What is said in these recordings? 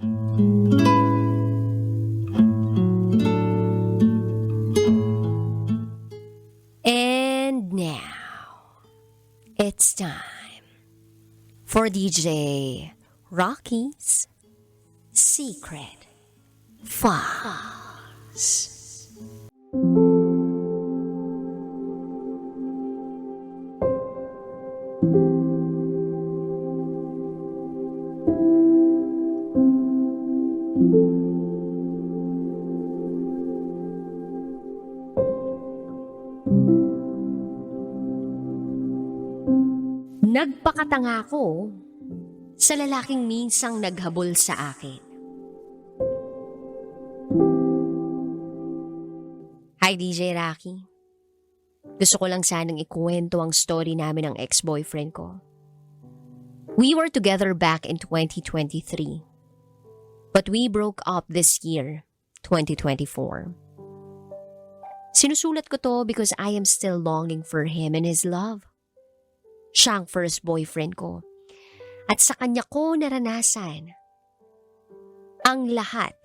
And now, it's time for DJ Rocky's Secret Files. Nagpakatanga ko sa lalaking minsang naghabol sa akin. Hi DJ Rocky. Gusto ko lang sanang ikuwento ang story namin ng ex-boyfriend ko. We were together back in 2023. But we broke up this year, 2024. Sinusulat ko to because I am still longing for him and his love. Siya ang first boyfriend ko. At sa kanya ko naranasan ang lahat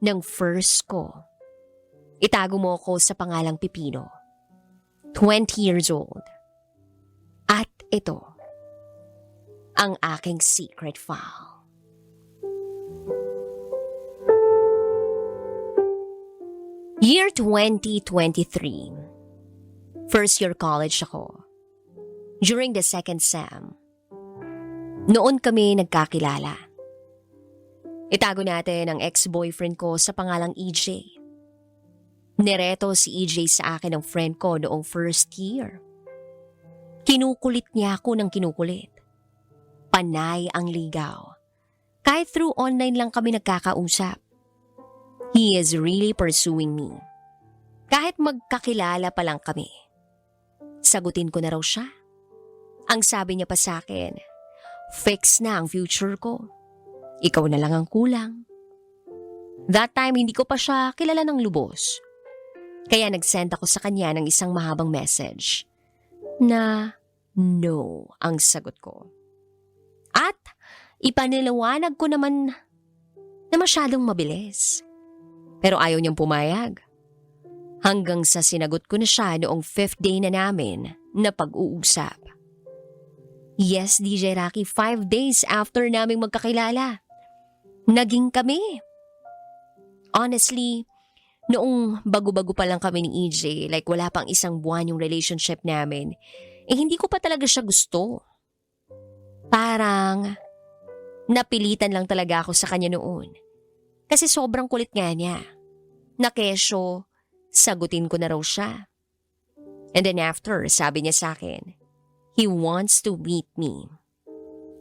ng first ko. Itago mo ako sa pangalang Pipino. 20 years old. At ito, ang aking secret file. Year 2023. First year college ako. During the second sem, noon kami nagkakilala. Itago natin ang ex-boyfriend ko sa pangalang EJ. Nireto si EJ sa akin ng friend ko noong first year. Kinukulit niya ako ng kinukulit. Panay ang ligaw. Kahit through online lang kami nagkakausap. He is really pursuing me. Kahit magkakilala pa lang kami. Sagutin ko na raw siya. Ang sabi niya pa sa akin, fix na ang future ko. Ikaw na lang ang kulang. That time, hindi ko pa siya kilala ng lubos. Kaya nag-send ako sa kanya ng isang mahabang message na no ang sagot ko. At ipaniliwanag ko naman na masyadong mabilis. Pero ayaw niyang pumayag. Hanggang sa sinagot ko na siya noong fifth day na namin na pag-uusap. Yes, DJ Rocky, five days after naming magkakilala. Naging kami. Honestly, noong bago-bago pa lang kami ni EJ, like wala pang isang buwan yung relationship namin, eh hindi ko pa talaga siya gusto. Parang napilitan lang talaga ako sa kanya noon. Kasi sobrang kulit nga niya. Na kesyo, sagutin ko na raw siya. And then after, sabi niya sa akin, he wants to meet me.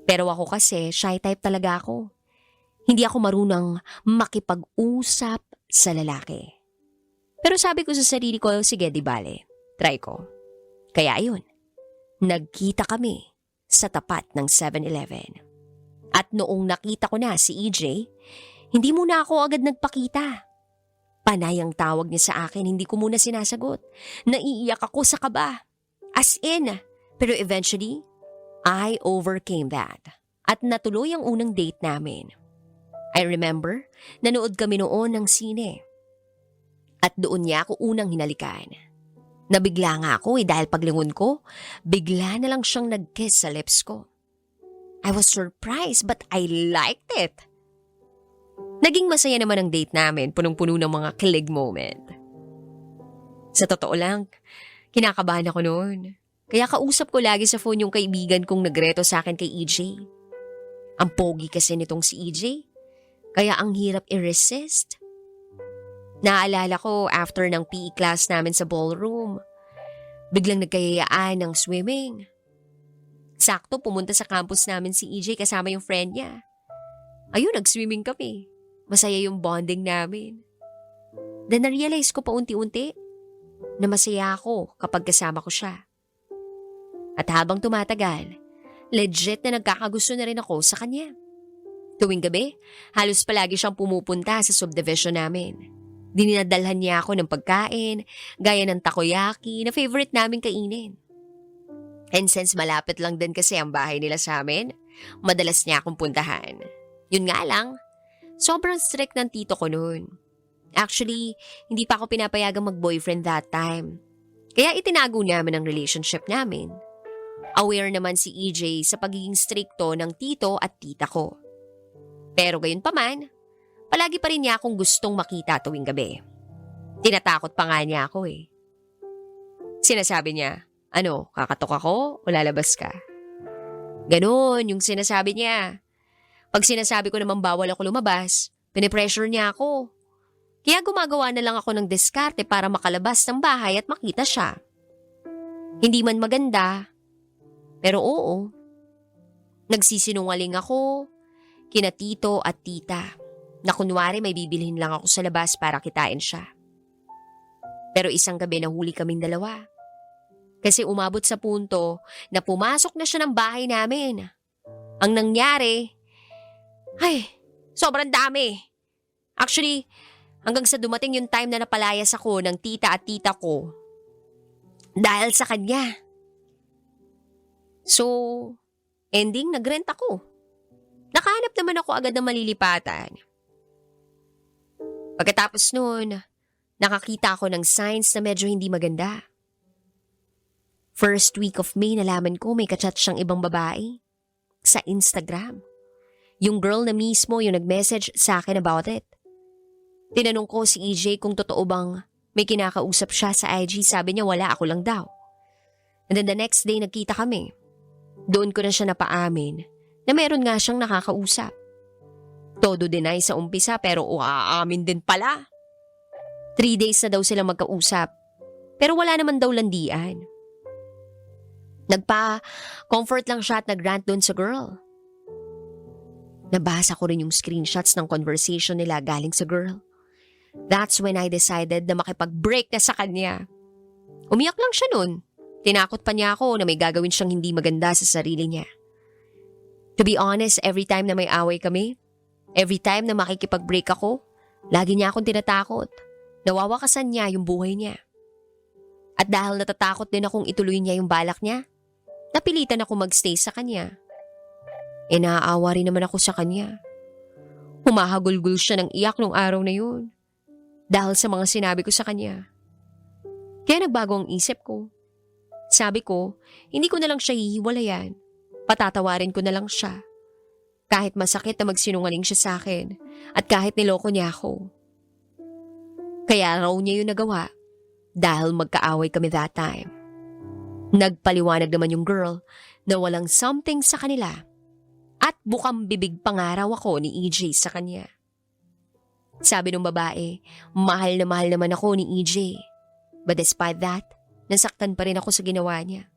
Pero ako kasi, shy type talaga ako. Hindi ako marunang makipag-usap sa lalaki. Pero sabi ko sa sarili ko, sige di bale, try ko. Kaya ayun, nagkita kami sa tapat ng 7-Eleven. At noong nakita ko na si EJ, hindi muna ako agad nagpakita. Panay ang tawag niya sa akin, hindi ko muna sinasagot. Naiiyak ako sa kaba. As in, pero eventually, I overcame that. At natuloy ang unang date namin. I remember, nanood kami noon ng sine. At doon niya ako unang hinalikan. Nabigla nga ako eh dahil paglingon ko, bigla na lang siyang nag-kiss sa lips ko. I was surprised but I liked it. Naging masaya naman ang date namin, punong-puno ng mga kilig moment. Sa totoo lang, kinakabahan ako noon. Kaya kausap ko lagi sa phone yung kaibigan kong nagreto sa akin kay EJ. Ang pogi kasi nitong si EJ. Kaya ang hirap i-resist. Naalala ko after ng PE class namin sa ballroom. Biglang nagkayayaan ng swimming. Sakto pumunta sa campus namin si EJ kasama yung friend niya. Ayun, nag-swimming kami. Masaya yung bonding namin. Then na-realize ko pa unti-unti na masaya ako kapag kasama ko siya. At habang tumatagal, legit na nagkakagusto na rin ako sa kanya. Tuwing gabi, halos palagi siyang pumupunta sa subdivision namin. Dininadalhan niya ako ng pagkain, gaya ng takoyaki na favorite namin kainin. And since malapit lang din kasi ang bahay nila sa amin, madalas niya akong puntahan. Yun nga lang, Sobrang strict ng tito ko noon. Actually, hindi pa ako pinapayagang mag-boyfriend that time. Kaya itinago namin ang relationship namin. Aware naman si EJ sa pagiging stricto ng tito at tita ko. Pero gayon pa man, palagi pa rin niya akong gustong makita tuwing gabi. Tinatakot pa nga niya ako eh. Sinasabi niya, ano, kakatok ako o lalabas ka? Ganon yung sinasabi niya. Pag sinasabi ko naman bawal ako lumabas, pinipressure niya ako. Kaya gumagawa na lang ako ng diskarte para makalabas ng bahay at makita siya. Hindi man maganda, pero oo. Nagsisinungaling ako, kina tito at tita, na kunwari may bibilhin lang ako sa labas para kitain siya. Pero isang gabi nahuli kaming dalawa. Kasi umabot sa punto na pumasok na siya ng bahay namin. Ang nangyari, ay, sobrang dami. Actually, hanggang sa dumating yung time na napalayas ako ng tita at tita ko. Dahil sa kanya. So, ending nagrent ako. Nakahanap naman ako agad ng malilipatan. Pagkatapos noon, nakakita ako ng signs na medyo hindi maganda. First week of May nalaman ko may kachat siyang ibang babae. Sa Instagram. Yung girl na mismo yung nag-message sa akin about it. Tinanong ko si EJ kung totoo bang may kinakausap siya sa IG. Sabi niya wala ako lang daw. And then the next day nagkita kami. Doon ko na siya napaamin na meron nga siyang nakakausap. Todo deny sa umpisa pero uaamin din pala. Three days na daw sila magkausap. Pero wala naman daw landian. Nagpa-comfort lang siya at nag-rant doon sa girl. Nabasa ko rin yung screenshots ng conversation nila galing sa girl. That's when I decided na makipag-break na sa kanya. Umiyak lang siya nun. Tinakot pa niya ako na may gagawin siyang hindi maganda sa sarili niya. To be honest, every time na may away kami, every time na makikipag-break ako, lagi niya akong tinatakot. Nawawakasan niya yung buhay niya. At dahil natatakot din akong ituloy niya yung balak niya, napilitan ako magstay sa kanya. E naaawa rin naman ako sa kanya. Humahagulgul siya ng iyak nung araw na yun. Dahil sa mga sinabi ko sa kanya. Kaya nagbago ang isip ko. Sabi ko, hindi ko na lang siya hihiwalayan. Patatawarin ko na lang siya. Kahit masakit na magsinungaling siya sa akin at kahit niloko niya ako. Kaya raw niya yung nagawa dahil magkaaway kami that time. Nagpaliwanag naman yung girl na walang something sa kanila at bukang bibig pangaraw ako ni EJ sa kanya. Sabi ng babae, mahal na mahal naman ako ni EJ. But despite that, nasaktan pa rin ako sa ginawa niya.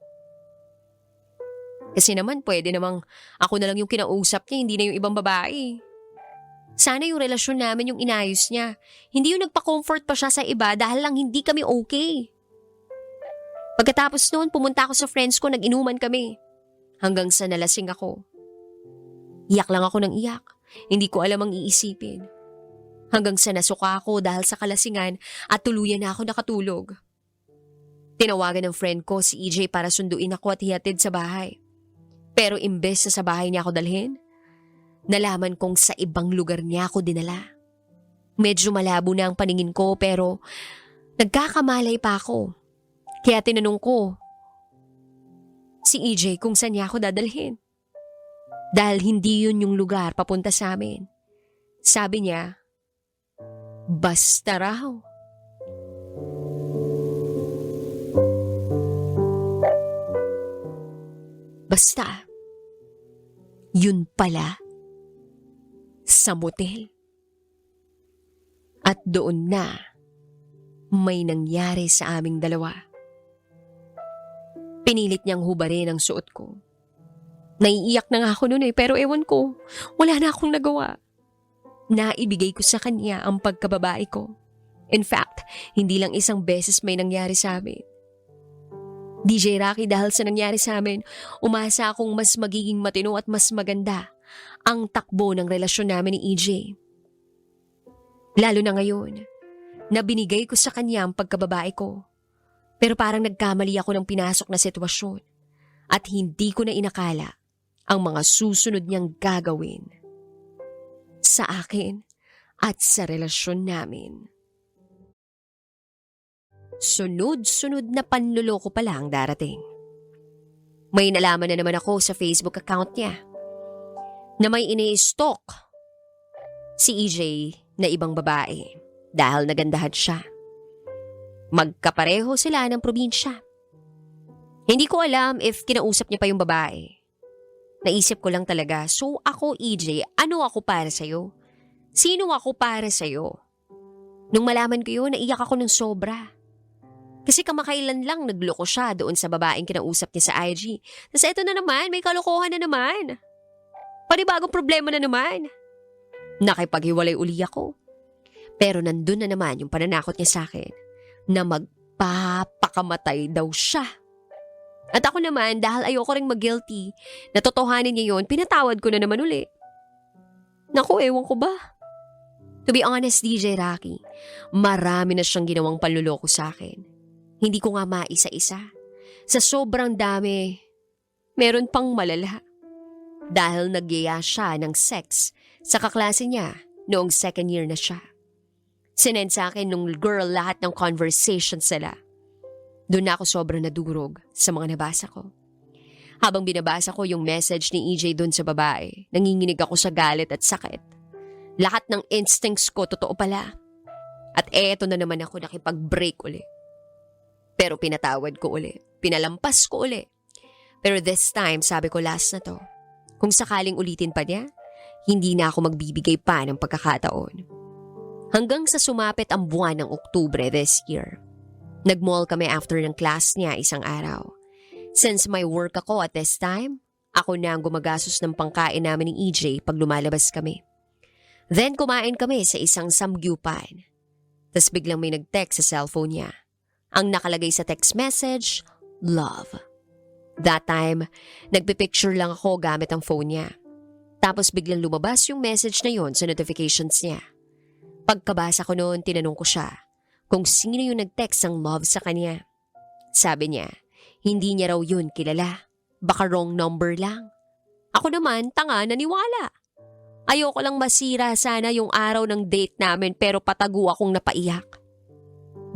Kasi naman pwede namang ako na lang yung kinausap niya, hindi na yung ibang babae. Sana yung relasyon namin yung inayos niya. Hindi yung nagpa-comfort pa siya sa iba dahil lang hindi kami okay. Pagkatapos noon, pumunta ako sa friends ko, nag-inuman kami. Hanggang sa nalasing ako. Iyak lang ako ng iyak. Hindi ko alam ang iisipin. Hanggang sa nasuka ako dahil sa kalasingan at tuluyan na ako nakatulog. Tinawagan ng friend ko si EJ para sunduin ako at hihatid sa bahay. Pero imbes na sa bahay niya ako dalhin, nalaman kong sa ibang lugar niya ako dinala. Medyo malabo na ang paningin ko pero nagkakamalay pa ako. Kaya tinanong ko si EJ kung saan niya ako dadalhin. Dahil hindi yun yung lugar papunta sa amin. Sabi niya, basta raw. Basta, yun pala sa motel. At doon na may nangyari sa aming dalawa. Pinilit niyang hubarin ang suot ko. Naiiyak na nga ako noon eh, pero ewan ko, wala na akong nagawa. Naibigay ko sa kanya ang pagkababae ko. In fact, hindi lang isang beses may nangyari sa amin. DJ Rocky dahil sa nangyari sa amin, umasa akong mas magiging matino at mas maganda ang takbo ng relasyon namin ni EJ. Lalo na ngayon, na binigay ko sa kanya ang pagkababae ko. Pero parang nagkamali ako ng pinasok na sitwasyon at hindi ko na inakala ang mga susunod niyang gagawin. Sa akin at sa relasyon namin. Sunod-sunod na panluloko pala ang darating. May nalaman na naman ako sa Facebook account niya na may ini-stalk si EJ na ibang babae dahil nagandahan siya. Magkapareho sila ng probinsya. Hindi ko alam if kinausap niya pa yung babae. Naisip ko lang talaga, so ako EJ, ano ako para sa'yo? Sino ako para sa'yo? Nung malaman ko yun, naiyak ako ng sobra. Kasi kamakailan lang nagloko siya doon sa babaeng kinausap niya sa IG. Tapos eto na naman, may kalokohan na naman. Panibagong problema na naman. Nakipaghiwalay uli ako. Pero nandun na naman yung pananakot niya sa akin na magpapakamatay daw siya. At ako naman, dahil ayoko ring mag-guilty, natotohanin niya yon, pinatawad ko na naman uli. Naku, ewan ko ba? To be honest, DJ Rocky, marami na siyang ginawang panluloko sa akin. Hindi ko nga maisa-isa. Sa sobrang dami, meron pang malala. Dahil nagyaya siya ng sex sa kaklase niya noong second year na siya. Sinend sa akin nung girl lahat ng conversation sila. Doon ako sobrang nadurog sa mga nabasa ko. Habang binabasa ko yung message ni EJ doon sa babae, nanginginig ako sa galit at sakit. Lahat ng instincts ko totoo pala. At eto na naman ako nakipag-break uli. Pero pinatawad ko uli. Pinalampas ko uli. Pero this time, sabi ko last na to. Kung sakaling ulitin pa niya, hindi na ako magbibigay pa ng pagkakataon. Hanggang sa sumapit ang buwan ng Oktubre this year. Nag-mall kami after ng class niya isang araw. Since my work ako at this time, ako na ang gumagastos ng pangkain namin ni EJ pag lumalabas kami. Then kumain kami sa isang samgyupan. Tapos biglang may nag-text sa cellphone niya. Ang nakalagay sa text message, love. That time, nagpipicture lang ako gamit ang phone niya. Tapos biglang lumabas yung message na yon sa notifications niya. Pagkabasa ko noon, tinanong ko siya kung sino yung nag-text ng love sa kanya. Sabi niya, hindi niya raw yun kilala. Baka wrong number lang. Ako naman, tanga, naniwala. Ayoko lang masira sana yung araw ng date namin pero patago akong napaiyak.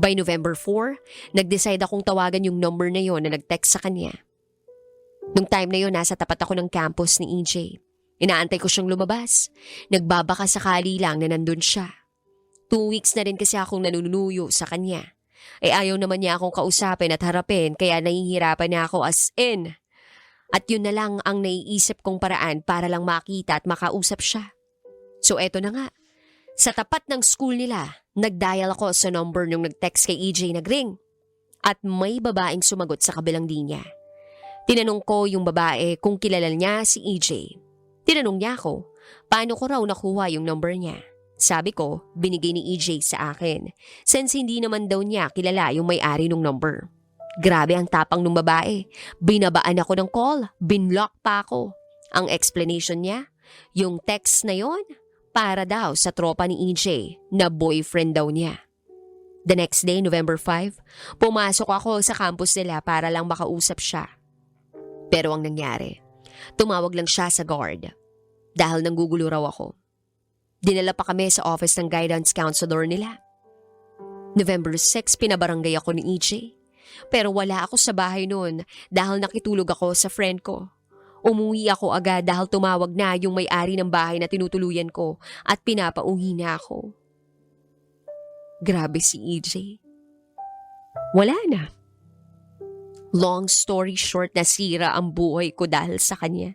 By November 4, nag-decide akong tawagan yung number na yon na nag-text sa kanya. Nung time na yon, nasa tapat ako ng campus ni EJ. Inaantay ko siyang lumabas. Nagbabaka sakali lang na nandun siya. Two weeks na rin kasi akong nanunuyo sa kanya. Ay ayaw naman niya akong kausapin at harapin kaya nahihirapan na ako as in. At yun na lang ang naiisip kong paraan para lang makita at makausap siya. So eto na nga. Sa tapat ng school nila, nagdial ako sa number nung nag-text kay EJ nagring. At may babaeng sumagot sa kabilang linya. Tinanong ko yung babae kung kilala niya si EJ. Tinanong niya ako, paano ko raw nakuha yung number niya. Sabi ko, binigay ni EJ sa akin. Since hindi naman daw niya kilala yung may-ari ng number. Grabe ang tapang ng babae. Binabaan ako ng call. Binlock pa ako. Ang explanation niya, yung text na yon para daw sa tropa ni EJ na boyfriend daw niya. The next day, November 5, pumasok ako sa campus nila para lang makausap siya. Pero ang nangyari, tumawag lang siya sa guard dahil nanggugulo raw ako. Dinala pa kami sa office ng guidance counselor nila. November 6, pinabarangay ako ni EJ. Pero wala ako sa bahay noon dahil nakitulog ako sa friend ko. Umuwi ako agad dahil tumawag na yung may-ari ng bahay na tinutuluyan ko at pinapauwi na ako. Grabe si EJ. Wala na. Long story short na sira ang buhay ko dahil sa kanya.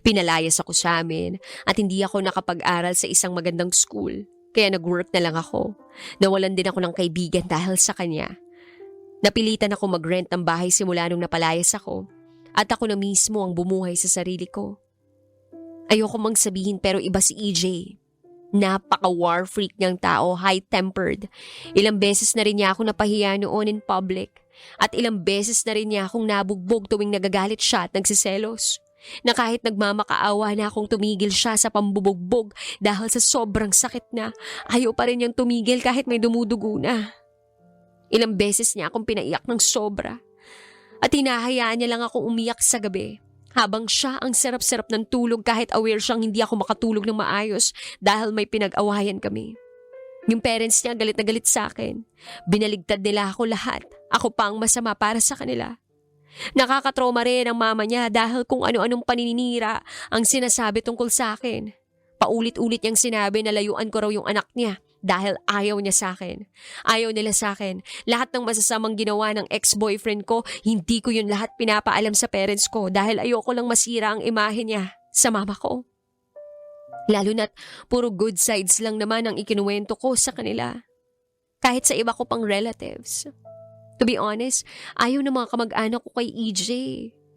Pinalayas ako sa amin at hindi ako nakapag-aral sa isang magandang school. Kaya nag-work na lang ako. Nawalan din ako ng kaibigan dahil sa kanya. Napilitan ako mag-rent ng bahay simula nung napalayas ako. At ako na mismo ang bumuhay sa sarili ko. Ayoko mang sabihin pero iba si EJ. Napaka-war freak niyang tao, high-tempered. Ilang beses na rin niya ako napahiya noon in public. At ilang beses na rin niya akong nabugbog tuwing nagagalit siya at nagsiselos. Na kahit nagmamakaawa na akong tumigil siya sa pambubugbog dahil sa sobrang sakit na, ayaw pa rin niyang tumigil kahit may dumudugo na. Ilang beses niya akong pinaiyak ng sobra. At hinahayaan niya lang ako umiyak sa gabi Habang siya ang sarap-sarap ng tulog kahit aware siyang hindi ako makatulog ng maayos dahil may pinag-awayan kami. Yung parents niya galit na galit sa akin. Binaligtad nila ako lahat. Ako pa ang masama para sa kanila. Nakakatroma rin ang mama niya dahil kung ano-anong paninira ang sinasabi tungkol sa akin. Paulit-ulit niyang sinabi na layuan ko raw yung anak niya dahil ayaw niya sa akin. Ayaw nila sa akin. Lahat ng masasamang ginawa ng ex-boyfriend ko, hindi ko yun lahat pinapaalam sa parents ko dahil ayoko lang masira ang imahe niya sa mama ko. Lalo na't puro good sides lang naman ang ikinuwento ko sa kanila. Kahit sa iba ko pang relatives. To be honest, ayaw ng mga kamag-anak ko kay EJ.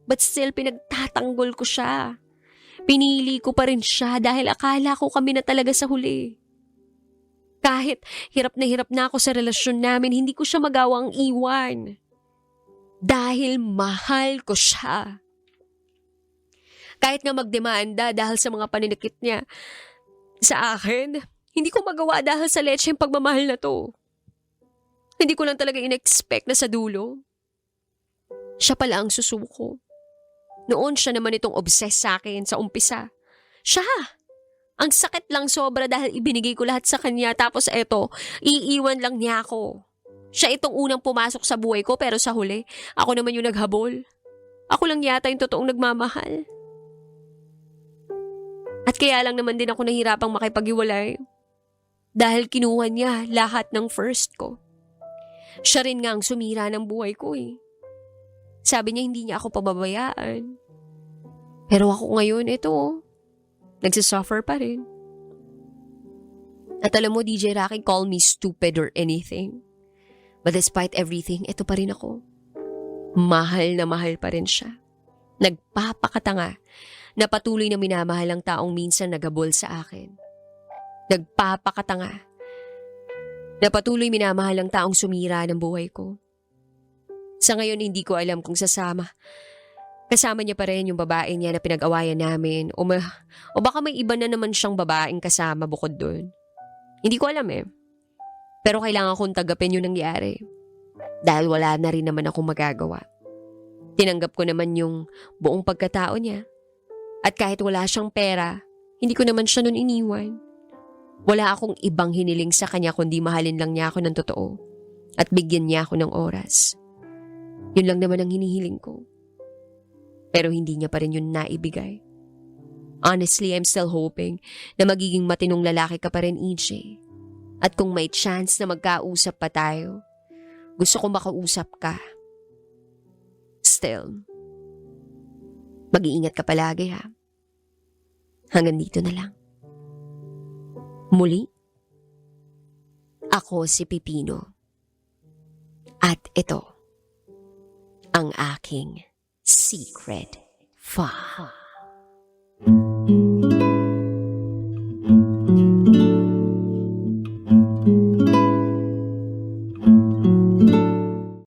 But still, pinagtatanggol ko siya. Pinili ko pa rin siya dahil akala ko kami na talaga sa huli. Kahit hirap na hirap na ako sa relasyon namin, hindi ko siya magawang iwan. Dahil mahal ko siya. Kahit nga magdemanda dahil sa mga paninikit niya sa akin, hindi ko magawa dahil sa lecheng pagmamahal na to. Hindi ko lang talaga in-expect na sa dulo. Siya pala ang susuko. Noon siya naman itong obsessed sa akin sa umpisa. Siya! Ang sakit lang sobra dahil ibinigay ko lahat sa kanya tapos eto, iiwan lang niya ako. Siya itong unang pumasok sa buhay ko pero sa huli, ako naman yung naghabol. Ako lang yata yung totoong nagmamahal. At kaya lang naman din ako nahirapang makipag-iwalay. Dahil kinuha niya lahat ng first ko. Siya rin nga ang sumira ng buhay ko eh. Sabi niya hindi niya ako pababayaan. Pero ako ngayon, ito, nagsisuffer pa rin. At alam mo, DJ Rocky, call me stupid or anything. But despite everything, ito pa rin ako. Mahal na mahal pa rin siya. Nagpapakatanga na patuloy na minamahal ang taong minsan nagabol sa akin. Nagpapakatanga na patuloy minamahal ang taong sumira ng buhay ko. Sa ngayon, hindi ko alam kung sasama. Kasama niya pa rin yung babae niya na pinag-awayan namin o, ma- o baka may iba na naman siyang babaeng kasama bukod doon. Hindi ko alam eh. Pero kailangan kong tagapin yung nangyari. Dahil wala na rin naman akong magagawa. Tinanggap ko naman yung buong pagkatao niya. At kahit wala siyang pera, hindi ko naman siya nun iniwan. Wala akong ibang hiniling sa kanya kundi mahalin lang niya ako ng totoo. At bigyan niya ako ng oras. Yun lang naman ang hinihiling ko. Pero hindi niya pa rin yun naibigay. Honestly, I'm still hoping na magiging matinong lalaki ka pa rin, EJ. At kung may chance na magkausap pa tayo, gusto ko makausap ka. Still, mag-iingat ka palagi ha. Hanggang dito na lang. Muli, ako si Pipino. At ito, ang aking secret file.